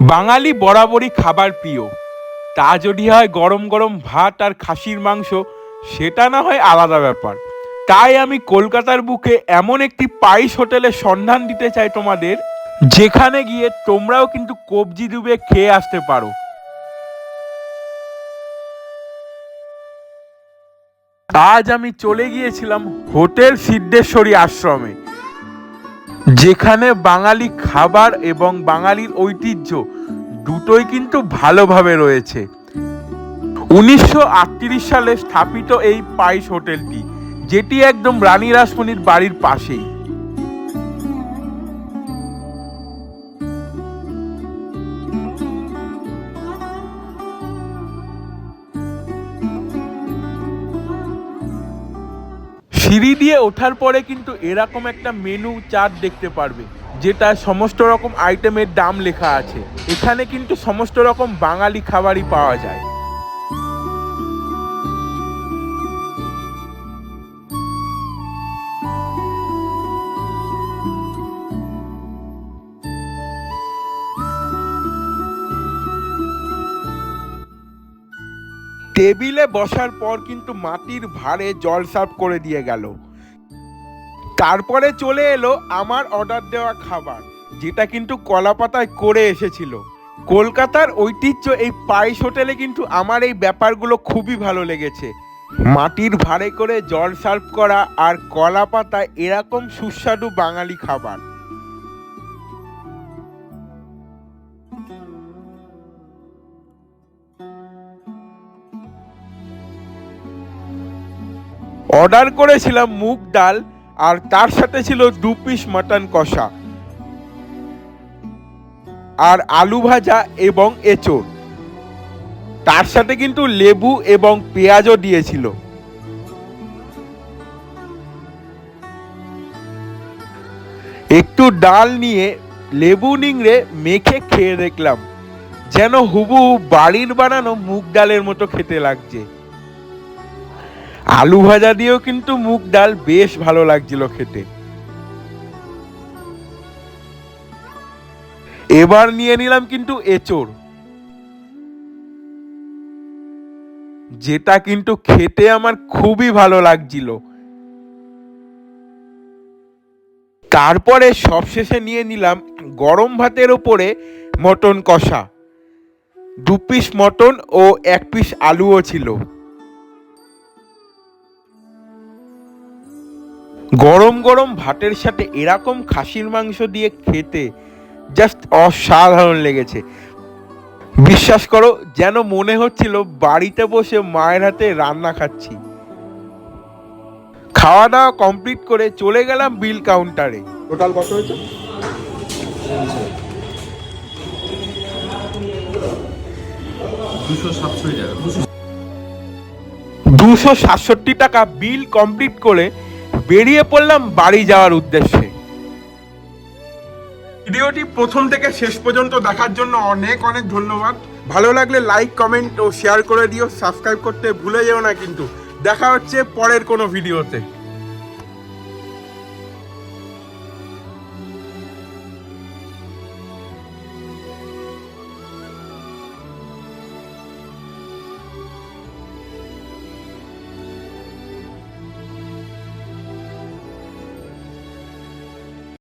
বাঙালি বরাবরই খাবার প্রিয়। তা যদি হয় গরম গরম ভাত আর খাসির মাংস, সেটা না হয় আলাদা ব্যাপার। তাই আমি কলকাতার বুকে এমন একটি পাইস হোটেলের সন্ধান দিতে চাই তোমাদের, যেখানে গিয়ে তোমরাও কিন্তু কবজি ডুবে খেয়ে আসতে পারো। আজ আমি চলে গিয়েছিলাম হোটেল সিদ্ধেশ্বরী আশ্রমে। যেখানে বাঙালি খাবার এবং বাঙালির ঐতিহ্য দুটোই কিন্তু ভালোভাবে রয়েছে। উনিশশো আটত্রিশ সালে স্থাপিত এই পাইস হোটেলটি, যেটি একদম রানী রাসমণির বাড়ির পাশেই। সিঁড়ি দিয়ে ওঠার পরে কিন্তু এরকম একটা মেনু চার্ট দেখতে পারবে, যেটা সমস্ত রকম আইটেমের দাম লেখা আছে। এখানে কিন্তু সমস্ত রকম বাঙালি খাবারই পাওয়া যায়। টেবিলে বসার পর কিন্তু মাটির ভারে জল সার্ভ করে দিয়ে গেল। তারপরে চলে এলো আমার অর্ডার দেওয়া খাবার, যেটা কিন্তু কলাপাতায় করে এসেছিল। কলকাতার ঐতিহ্য এই পায়েস হোটেলে কিন্তু আমার এই ব্যাপারগুলো খুবই ভালো লেগেছে। মাটির ভারে করে জল সার্ভ করা আর কলা পাতায় এরকম সুস্বাদু বাঙালি খাবার। অর্ডার করেছিলাম মুগ ডাল আর তার সাথে ছিল দু পিস মাটন কষা আর আলু ভাজা এবং এঁচড়। তার সাথে কিন্তু লেবু এবং পেঁয়াজও দিয়েছিল। একটু ডাল নিয়ে লেবু নিংড়ে মেখে খেয়ে দেখলাম, যেন হুবু বাড়ির বানানো মুগ ডালের মতো খেতে লাগছে। আলু ভাজা দিয়েও কিন্তু মুগ ডাল বেশ ভালো লাগছিল খেতে। এবার নিয়ে নিলাম কিন্তু এচোর যেটা কিন্তু খেতে আমার খুবই ভালো লাগছিল। তারপরে সবশেষে নিয়ে নিলাম গরম ভাতের ওপরে মটন কষা। দু পিস মটন ও এক পিস আলুও ছিল। গরম গরম ভাতের সাথে এরকম খাসির মাংস দিয়ে খেতে জাস্ট অসাধারণ লেগেছে। বিশ্বাস করো যেন মনে হচ্ছিল বাড়িতে বসে মায়ের হাতে রান্না খাচ্ছি। খাওয়া দাওয়া কমপ্লিট করে চলে গেলাম বিল কাউন্টারে টোটাল কত হয়েছে? দুশো সাতষট্টি টাকা। দুশো দুশো সাতষট্টি টাকা বিল কমপ্লিট করে বেরিয়ে পড়লাম বাড়ি যাওয়ার উদ্দেশ্যে। ভিডিওটি প্রথম থেকে শেষ পর্যন্ত দেখার জন্য অনেক অনেক ধন্যবাদ। ভালো লাগলে লাইক কমেন্ট ও শেয়ার করে দিও। সাবস্ক্রাইব করতে ভুলে যেও না কিন্তু। দেখা হচ্ছে পরের কোনো ভিডিওতে।